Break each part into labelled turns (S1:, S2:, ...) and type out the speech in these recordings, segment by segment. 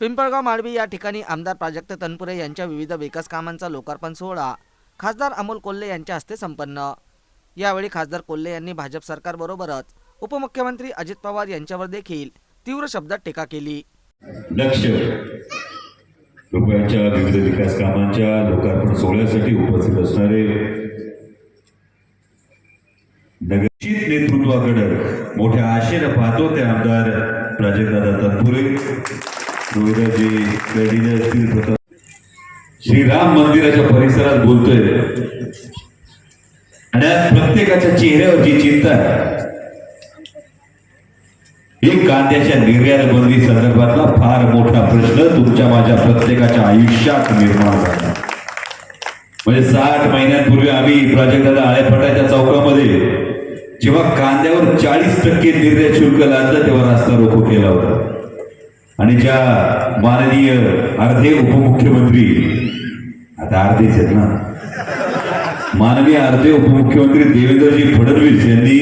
S1: पिंपळगाव माळवी या ठिकाणी आमदार प्राजक्त तनपुरे यांच्या विविध विकास कामांचा लोकार्पण सोहळा खासदार अमोल कोल्हे यांच्या हस्ते संपन्न. यावेळी खासदार कोल्हे यांनी भाजप सरकारबरोबरच उपमुख्यमंत्री अजित पवार यांच्यावर देखील तीव्र शब्दात टीका केली.
S2: लक्ष. रुपयाच्या विविध विकास कामांच्या लोकार्पण सोहळ्यासाठी उपस्थित असणारे नगरचित नेतृत्वाकडे मोठ्या आशेनं पाहतो ते आमदार प्राजक्तदादा तनपुरे. असतील श्रीराम मंदिराच्या परिसरात बोलतोय. आणि आज प्रत्येकाच्या चेहऱ्यावरची चिंता आहे कांद्याच्या निर्यात बंदी संदर्भातला फार मोठा प्रश्न तुमच्या माझ्या प्रत्येकाच्या आयुष्यात निर्माण झाला. म्हणजे साठ महिन्यांपूर्वी आम्ही प्राजक्ताला आळेफटाच्या चौकामध्ये जेव्हा कांद्यावर चाळीस टक्के निर्यात शुल्क लादलं तेव्हा रस्ता रोको केला होता. आणि ज्या माननीय अर्धे उपमुख्यमंत्री आता अर्धेच आहेत ना. माननीय अर्धे उपमुख्यमंत्री देवेंद्रजी फडणवीस यांनी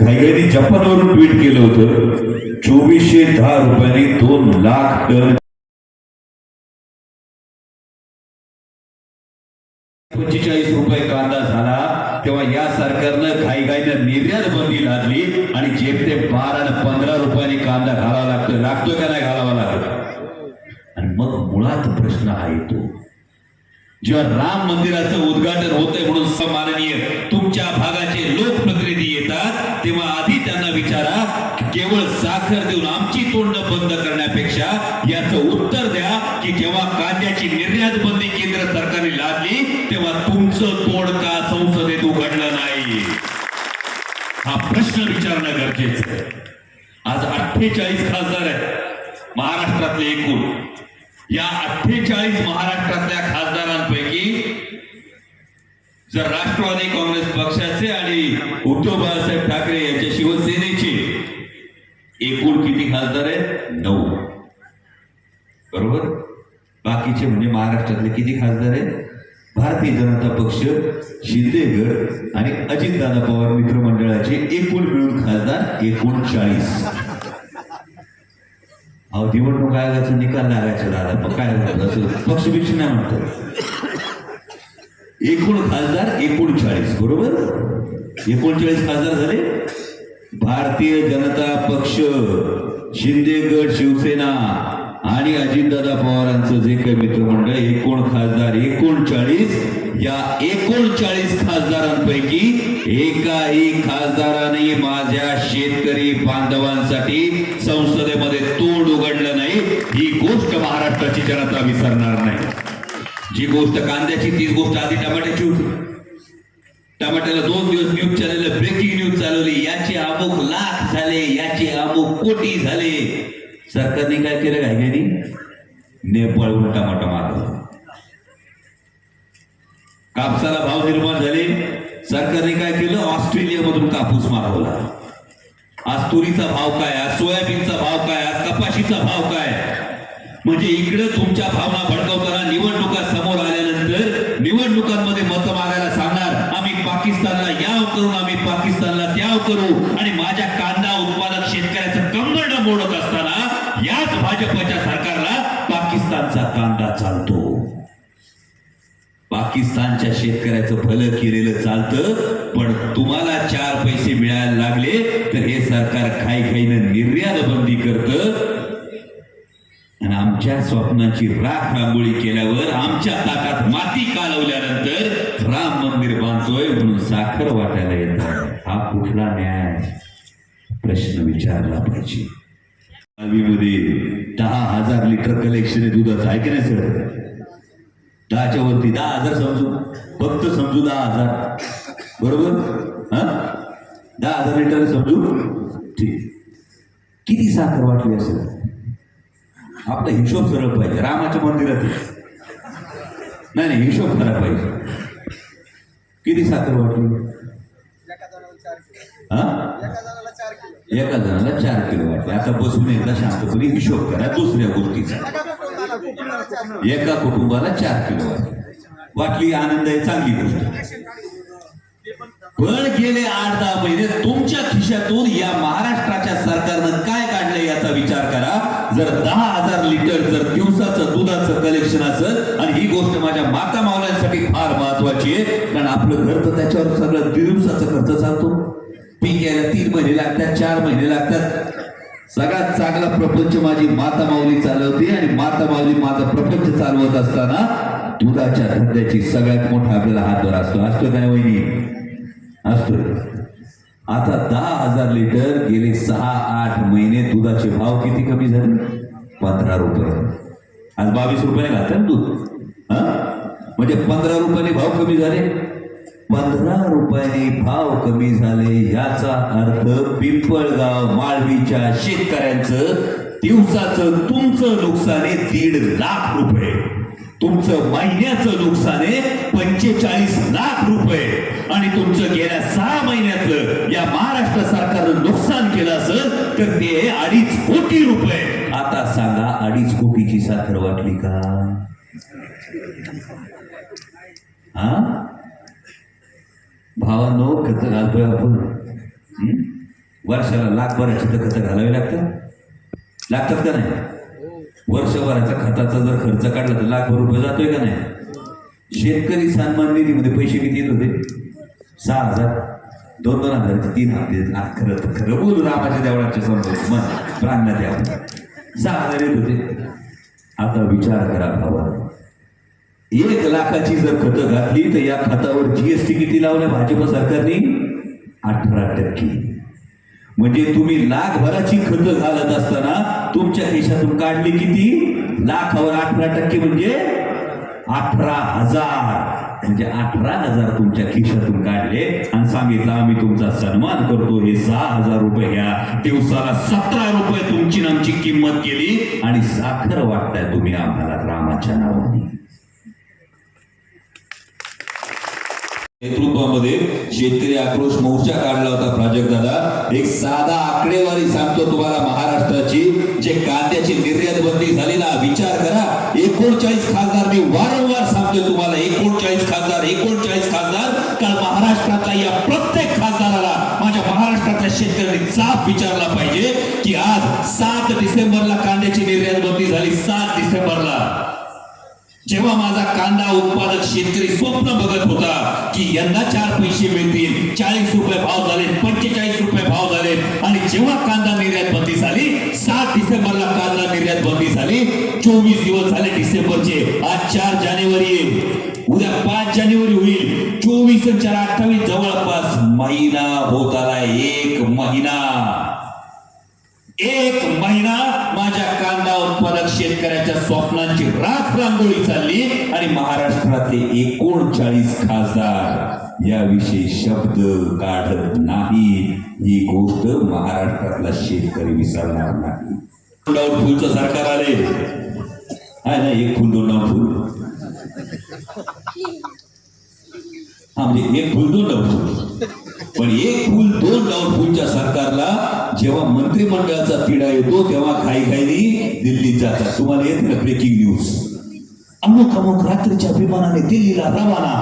S2: घाईघाईने जपानवरून ट्विट केलं होतं चोवीसशे दहा रुपयांनी दोन लाख टन पंचेचाळीस रुपये कांदा झाला. तेव्हा या सरकारनं काही घाईघाईनं निर्यात बंदी लादली आणि जेमते बारा आणि पंधरा रुपयांनी कांदा घालावा लागतो. लागतो का नाही घालावा लागतो? आणि मग मुळात प्रश्न हा येतो. जेव्हा राम मंदिराचं उद्घाटन होतंय म्हणून सन्माननीय तुमच्या भागाचे लोकप्रतिनिधी येतात तेव्हा आधी त्यांना विचारा केवळ साखर देऊन आमची तोंड बंद करण्यापेक्षा याचं उत्तर द्या. की जेव्हा कांद्याची निर्यात बंदी केंद्र सरकारने लादली तेव्हा तुमचं तोड का संसदेत उघडलं नाही? हा प्रश्न विचारणं गरजेचं आहे. आज अठ्ठेचाळीस खासदार आहेत महाराष्ट्रातले एकूण. या अठ्ठेचाळीस महाराष्ट्रातल्या खासदारांपैकी जर राष्ट्रवादी काँग्रेस पक्षाचे आणि उद्धव बाळासाहेब ठाकरे यांच्या शिवसेनेचे एकूण किती खासदार आहेत? नऊ. बरोबर? बाकीचे म्हणजे महाराष्ट्रातले किती खासदार आहेत? भारतीय जनता पक्ष शिंदेगड आणि आणि अजितदादा पवार मित्रमंडळाचे एकूण मिळून खासदार एकूण चाळीस अहो निवडणूक आयोगाचा निकाल लागायचा दादा. मग काय होतं? पक्ष पक्षभिक्ष नाही म्हणतो एकूण खासदार एकोणचाळीस बरोबर? एकोणचाळीस खासदार झाले. भारतीय जनता पक्ष शिंदेगड शिवसेना आणि अजितदादा पवारांचं जे काही मित्रमंडळ एकूण खासदार एकोणचाळीस या एकोणचाळीस खासदारांपैकी एकाही खासदाराने माझ्या शेतकरी बांधवांसाठी संसदेमध्ये तोंड उघडलं नाही. ही गोष्ट महाराष्ट्राची जनता विसरणार नाही. जी गोष्ट कांद्याची तीच गोष्ट आधी टमाट्याची होती. टमाट्याला दोन दिवस न्यूज चॅनल ब्रेकिंग न्यूज चालवली. याचे अमुक लाख झाले याचे अमुक कोटी झाले. सरकारने काय केलं घायघाईनी नेपाळ उलटा टमाटा मारला कापसाला भाव निर्माण झाले. सरकारने काय केलं? ऑस्ट्रेलियामधून कापूस मागवला. आज तुरीचा भाव काय? आज सोयाबीनचा भाव काय? आज कपाशीचा भाव काय? म्हणजे इकडे तुमच्या भावना भडकवताना निवडणुका समोर आल्यानंतर निवडणुकांमध्ये मत मागायला सांगणार आम्ही पाकिस्तानला याव करू आम्ही पाकिस्तानला त्याव करू. आणि माझ्या कांदा उत्पादक शेतकऱ्याचं कंबरड मोडत भाजपच्या सरकारला पाकिस्तानचा कांदा चालतो. पाकिस्तानच्या शेतकऱ्याचं भलं केलेलं चालतं पण तुम्हाला चार पैसे मिळायला लागले तर हे सरकार खाई खाईनं निर्यात बंदी करतं. आणि आमच्या स्वप्नाची राख रांगोळी केल्यावर आमच्या ताकात माती कालवल्यानंतर राम मंदिर बांधतोय म्हणून साखर वाटायला येत. हा कुठला न्याय? प्रश्न विचारला पाहिजे. मध्ये दहा हजार लिटर कलेक्शन आहे दुधाचं आहे की नाही सर? दहाच्या वरती दहा हजार समजू? फक्त समजू दहा हजार. बरोबर? हा? दहा हजार लिटर समजू? ठीक. किती साखर वाटली असेल? आपला हिशोब सरळ पाहिजे. रामाच्या मंदिरात आहे. नाही नाही हिशोब खरा पाहिजे. किती साखर वाटली? हा? एका जणाला चार किलो. वाटले आता बसून एकदा शांतपणे हिशोब करा दुसऱ्या गोष्टीचा. एका कुटुंबाला चार किलो. वाटले वाटली आनंद आहे चांगली गोष्ट. पण गेले आठ दहा महिने तुमच्या खिशातून या महाराष्ट्राच्या सरकारनं काय काढलंय याचा विचार करा. जर दहा हजार लिटर जर दिवसाचं दुधाचं कलेक्शन असेल आणि ही गोष्ट माझ्या माता मावल्यांसाठी फार महत्वाची आहे कारण आपलं घर तर त्याच्यावर सगळं दिवसाचा खर्च चालतो. पीक यायला तीन महिने लागतात चार महिने लागतात. सगळ्यात चांगला प्रपंच माझी माता माऊली चालवते आणि माता माऊली माझा प्रपंच चालवत असताना दुधाच्या धंद्याची सगळ्यात मोठा आपल्याला हातवर असतो. असतो काय वहिनी? असतो. आता दहा हजार लिटर गेले सहा आठ महिने दुधाचे भाव किती कमी झाले? पंधरा रुपये. आज बावीस रुपयाने घालतात दूध. हा? म्हणजे पंधरा रुपयाने भाव कमी झाले? पंधरा रुपयाने भाव कमी झाले याचा अर्थ पिंपळगाव माळवीच्या शेतकऱ्यांचं दिवसाचं तुमचं नुकसान आहे दीड लाख रुपये. तुमचं महिन्याचं नुकसान आहे पंचेचाळीस लाख रुपये. आणि तुमचं गेल्या सहा महिन्यातलं या महाराष्ट्र सरकारनं नुकसान केलं असेल तर ते अडीच कोटी रुपये. आता सांगा अडीच कोटीची साखर वाटली का? हा? भावानो खत घालतोय आपण. वर्षाला लाखभराची तर खतं घालावी लागतात? लागतात का नाही? वर्षभराचा खताचा जर खर्च काढला तर लाखभर रुपये जातोय का नाही? शेतकरी सन्मान निधीमध्ये पैसे किती येत होते? सहा हजार. दोन दोन हजार तीन हजार खरं तर खरं बोलू रामाच्या देवळाच्या समोर. मन प्रांगणात यावं. सहा हजार येत होते. आता विचार करा भावा एक लाखाची जर खतं घातली तर या खतावर जीएसटी किती लावल्या भाजप सरकारने? अठरा टक्के. म्हणजे तुम्ही लाखभराची खतं घालत असताना तुमच्या खिशातून काढली किती? लाखावर अठरा टक्के म्हणजे अठरा हजार. म्हणजे अठरा हजार तुमच्या खिशातून काढले आणि सांगितलं आम्ही तुमचा सन्मान करतो. हे सहा हजार रुपये घ्या. दिवसाला सतरा रुपये तुमची आमची किंमत केली आणि साखर वाटताय तुम्ही आम्हाला रामाच्या नावाने. नेतृत्वामध्ये शेतकरी आक्रोश मोर्चा काढला होता प्राजक्त दादा. एक साधा आकडेवारी सांगतो तुम्हाला महाराष्ट्राची. जे कांद्याची निर्यात बंदी झाली ना विचार करा. एकोणचाळीस खासदार मी वारंवार सांगतोय तुम्हाला एकोणचाळीस खासदार एकोणचाळीस खासदार. काल महाराष्ट्रातल्या या प्रत्येक खासदाराला माझ्या महाराष्ट्राच्या शेतकऱ्यांनी साफ विचारला पाहिजे की आज सात डिसेंबरला कांद्याची निर्यात बंदी झाली सात डिसेंबरला. जेव्हा माझा कांदा उत्पादक शेतकरी स्वप्न बघत होता की यंदा चार पैसे मिळतील चाळीस रुपये भाव झाले पंचेचाळीस रुपये भाव झाले आणि जेव्हा कांदा निर्यात बंदी झाली सात डिसेंबरला कांदा निर्यात बंदी झाली चोवीस दिवस झाले डिसेंबरचे आज चार जानेवारी येईल उद्या पाच जानेवारी होईल. चोवीस चार अठ्ठावीस जवळपास महिना होत आला एक महिना. एक महिना माझ्या कांदा उत्पादक शेतकऱ्याच्या स्वप्नांची राख रांगोळी चालली आणि महाराष्ट्रातले एकोणचाळीस खासदार याविषयी शब्द काढत नाही. ही गोष्ट महाराष्ट्रातला शेतकरी विसरणार नाही. दोन फुलचं सरकार आले. आहे ना एक फुल दोन डाऊन फुल. हा म्हणजे एक फुल दोन डाऊन फुल. पण एक फुल दोन डाऊन फुलच्या सरकारला जेव्हा मंत्रिमंडळाचा तिढा येतो तेव्हा काही घाईनी दिल्लीत जातात. तुम्हाला येत ना ब्रेकिंग न्यूज अमुक अमुक रात्रीच्या विमानाने दिल्लीला रवाना.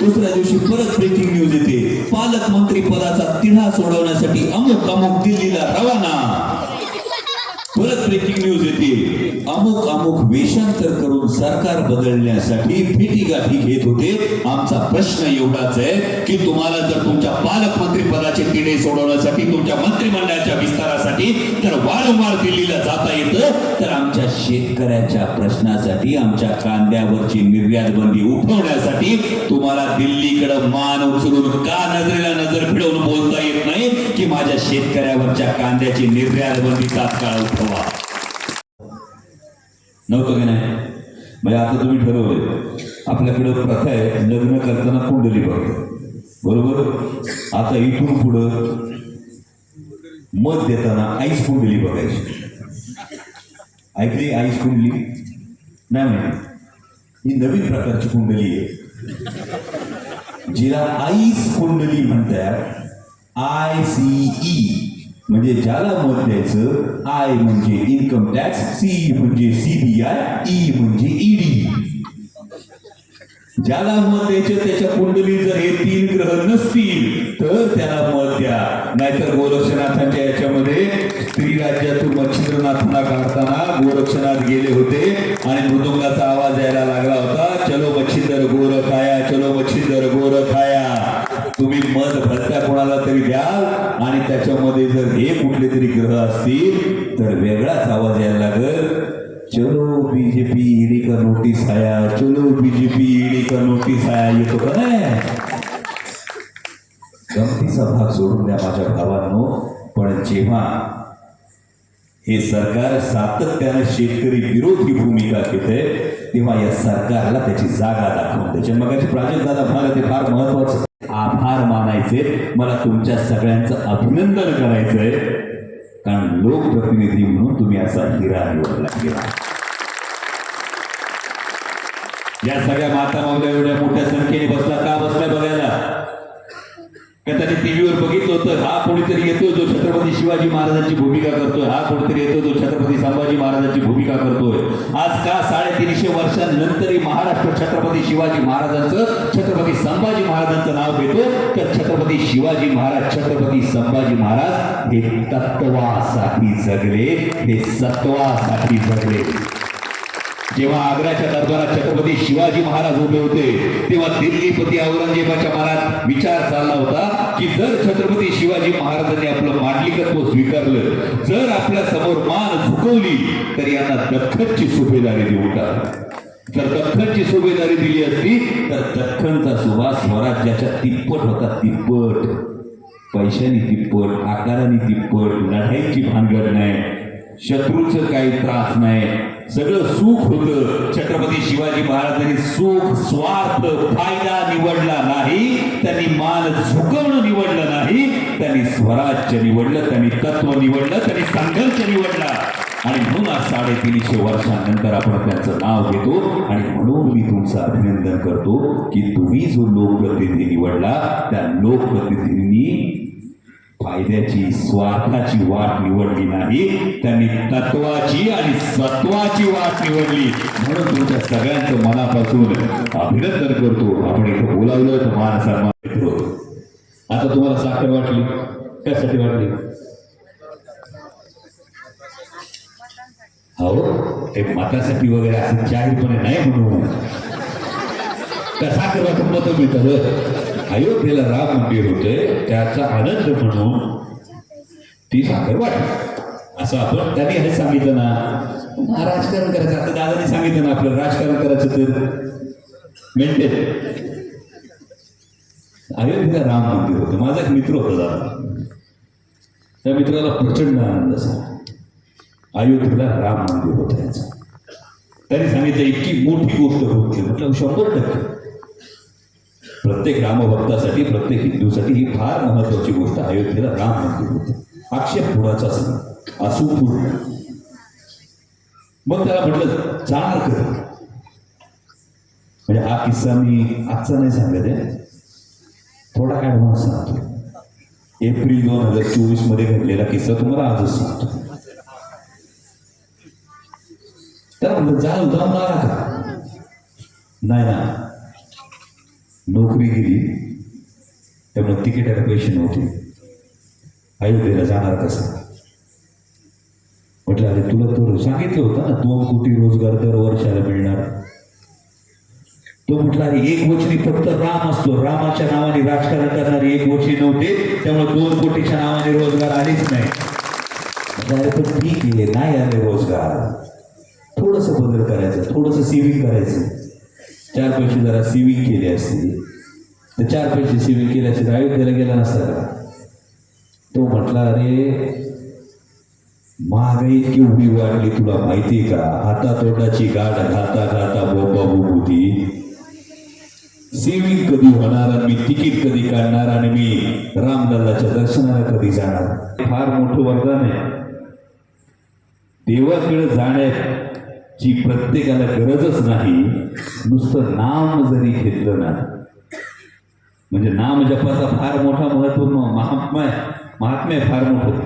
S2: दुसऱ्या दिवशी परत ब्रेकिंग न्यूज येते. पालकमंत्री पदाचा तिढा सोडवण्यासाठी अमुक अमुक दिल्लीला रवाना. परत ब्रेकिंग न्यूज येते. अमुक अमुक वेषांतर करून सरकार बदलण्यासाठी भेटीगाठी घेत होते. आमचा प्रश्न एवढाच आहे की तुम्हाला जर तुमच्या पालकमंत्री पदाचे तिढे सोडवण्यासाठी तुमच्या मंत्रिमंडळाच्या विस्तारासाठी तर वारंवार दिल्लीला जाता येतं तर आमच्या शेतकऱ्याच्या प्रश्नासाठी आमच्या कांद्यावरची निर्यात बंदी उठवण्यासाठी तुम्हाला दिल्लीकडे मान उचलून का नजरेला नजर फिरवून बोलता येत नाही की माझ्या शेतकऱ्यावरच्या कांद्याची निर्यात बंदी तात्काळ उठवा. नव्हतं की नाही? म्हणजे आता तुम्ही ठरवले आपल्याकडं प्रथा आहे लग्न करताना कुंडली बघतो. बरोबर? आता इथून पुढं मत देताना आईस कुंडली बघायची. ऐकली आईस कुंडली? नाही माहिती ही नवीन प्रकारची कुंडली आहे. जिला आईस कुंडली म्हणतात आय सी ई म्हणजे ज्याला मत द्यायचं आय म्हणजे इन्कम टॅक्स सी म्हणजे सीबीआय ई e म्हणजे ईडी ज्याला मत द्यायचं त्याच्या कुंडली जर हे तीन ग्रह नसतील तर त्याला मत द्या. नाहीतर गोरक्षनाथांच्या याच्यामध्ये स्त्री राज्यातून मच्छिंद्रनाथांना काढताना गोरक्षनाथ गेले होते आणि मृदुंगाचा आवाज यायला लागला होता चलो मच्छिंदर गोर खाया चलो मच्छिंदर गोर खाया तुम्ही मत भलत्या कोणाला तरी द्या. जर हे कुठले तरी ग्रह असतील तर वेगळाच आवाज यायला लागल. चलो बीजेपी ईडी का नोटीस आया? चलो बीजेपी ईडी का नोटीस आया? येतो का? नाही गमतीचा भाग सोडून द्या माझ्या भावांनो. पण जेव्हा हे सरकार सातत्यानं शेतकरी विरोधी भूमिका घेते तेव्हा या सरकारला त्याची जागा दाखवून त्याच्या मगाची प्राजक्त दादा म्हणाला ते फार महत्वाचं आभार मानायचे. मला तुमच्या सगळ्यांचं अभिनंदन करायचंय. कारण लोकप्रतिनिधी म्हणून तुम्ही असा हिरा निवडला गेला. या सगळ्या माता मावल्या एवढ्या मोठ्या संख्येने बसला का बसलाय बघायला का त्याने टीव्हीवर बघितलं होतं हा कोणीतरी येतो जो छत्रपती शिवाजी महाराजांची भूमिका करतोय हा कोणीतरी येतो जो छत्रपती संभाजी महाराजांची भूमिका करतोय. आज का साडेतीनशे वर्षांनंतरही महाराष्ट्र छत्रपती शिवाजी महाराजांचं छत्रपती संभाजी महाराजांचं नाव घेतो तर छत्रपती शिवाजी महाराज छत्रपती संभाजी महाराज हे तत्वासाठी जगले हे सत्वासाठी जगले. जेव्हा आग्र्याच्या दरबारात छत्रपती शिवाजी महाराज उभे होते तेव्हा दिल्लीपती औरंगजेबाच्या मनात विचार चालला होता की जर छत्रपती शिवाजी महाराजांनी आपलं मांडलिकत्व स्वीकारलं जर आपल्यासमोर मान झुकवली तर यांना दख्खनची सुभेदारी देऊ टाक जर दख्खनची सुभेदारी दिली असती तर दख्खनचा सुवास स्वराज्याच्या तिप्पट होता तिप्पट. पैशानी तिप्पट आकाराने तिप्पट लढाईची भानगड नाही शत्रूचं काही त्रास नाही. सगळं सुख होतं. छत्रपती शिवाजी महाराजांनी सुख स्वार्थ फायदा निवडला नाही. त्यांनी मान झुकवणं निवडलं नाही. त्यांनी स्वराज्य निवडलं त्यांनी तत्व निवडलं त्यांनी संघर्ष निवडला. आणि म्हणून आज साडेतीनशे वर्षानंतर आपण त्यांचं नाव घेतो. आणि म्हणून मी तुमचं अभिनंदन करतो की तुम्ही जो लोकप्रतिनिधी निवडला त्या लोकप्रतिनिधींनी फायद्याची स्वार्थाची वाट निवडली नाही त्यांनी तत्वाची आणि सत्वाची वाट निवडली. म्हणून तुमच्या सगळ्यांचं मनापासून अभिनंदन करतो. आपण इथं बोलावलं तर मान सन्मान देतो आता तुम्हाला साखर वाटली? कशासाठी वाटली? हो ते मतासाठी वगैरे असं जाहीरपणे नाही म्हणून. त्या साखर वाटून मत मिळतं अयोध्येला राम मंदिर होते त्याचा आनंद म्हणून ती साखर वाटली असं आपण त्यांनी हे सांगितलं ना. राजकारण करायचं आता दादानी सांगितलं ना आपलं राजकारण करायचं तर. मेंटे अयोध्येला राम मंदिर होतं. माझा एक मित्र होता दादा. त्या मित्राला प्रचंड आनंद झाला. अयोध्येला राम मंदिर होतं याचा. त्यांनी सांगितलं इतकी मोठी गोष्ट होती. म्हटलं शंभर टक्के. प्रत्येक रामभक्तासाठी प्रत्येक हिंदूसाठी ही फार महत्वाची गोष्ट अयोध्येला राम मंदिर होतं. आक्षेप पुराचा सण असूपूर मग त्याला म्हटलं जाणार कर म्हणजे हा किस्सा मी आजचा नाही सांगत आहे. थोडा ॲडव्हान्स सांगतो. एप्रिल दोन हजार चोवीसमध्ये घडलेला किस्सा तुम्हाला आजच सांगतो. त्याला म्हटलं जाऊ उदा आला का? नाही ना नोकरी गेली त्यामुळे तिकिटाला पैसे नव्हते अयोध्येला जाणार कसं? म्हटलं अरे तुला तर सांगितलं होतं ना दोन कोटी रोजगार दर वर्षाला मिळणार. तो म्हटला अरे एक वचनी फक्त राम असतो. रामाच्या नावाने राजकारण करणारे एक वचनी नव्हते. त्यामुळे दोन कोटीच्या नावाने रोजगार आलेच नाही. अरे पण ठीक आहे. नाही आले रोजगार. थोडस बदल करायचं थोडस सेव्हिंग करायचं. चार पैसे जरा सेव्हिंग केले असते तर चार पैसे सेव्हिंग केली असते तर अयोध्येला गेला नसता का? तो म्हटला अरे महागाई इतकी उभी वाढली तुला माहिती आहे का? हाता तोंडाची गाठ घाता घाता बोबा होती. सेविंग कधी होणार आणि मी तिकीट कधी काढणार आणि मी रामदल्लाच्या दर्शनाला कधी जाणार? फार मोठं वरदान आहे. देवाकडे जी प्रत्येकाला गरजच नाही नुसतं नाम जरी घेतलं ना म्हणजे नाम जपाचा फार मोठा महत्त्व महात्मा आहे महात्म्य फार मोठं.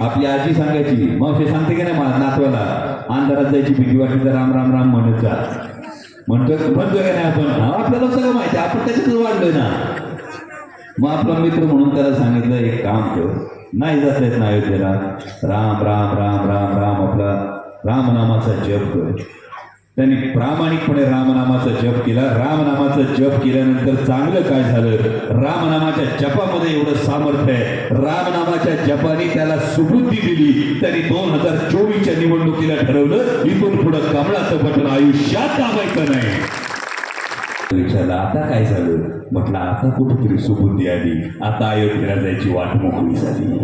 S2: आपली आजी सांगायची मावशी सांगते की नाही नातवाला अंधारात जायची भीती वाटली तर राम राम राम म्हणत जा. म्हणतोय म्हणतोय का नाही आपण? हा आपल्याला सगळं माहिती आपण त्याच्यातच वाढलोय ना. मग आपला मित्र म्हणून त्याला सांगितलं एक काम कर नाही जात येत ना अयोध्येला. राम राम राम राम राम आपला रामनामाचा जप कर. त्यांनी प्रामाणिकपणे रामनामाचा जप केला. रामनामाचा जप केल्यानंतर चांगलं काय झालं? रामनामाच्या जपामध्ये एवढं सामर्थ्य आहे. रामनामाच्या जपाने त्याला सुबुद्धी दिली. त्यांनी दोन हजार चोवीसच्या निवडणुकीला ठरवलं. इथून पुढं कमळाचं बटन आयुष्यात दाबायचं नाही. विचारलं आता काय झालं? म्हटलं आता कुठेतरी सुबुद्धी आली. आता अयोध्येला जायची वाट मोकळी झाली.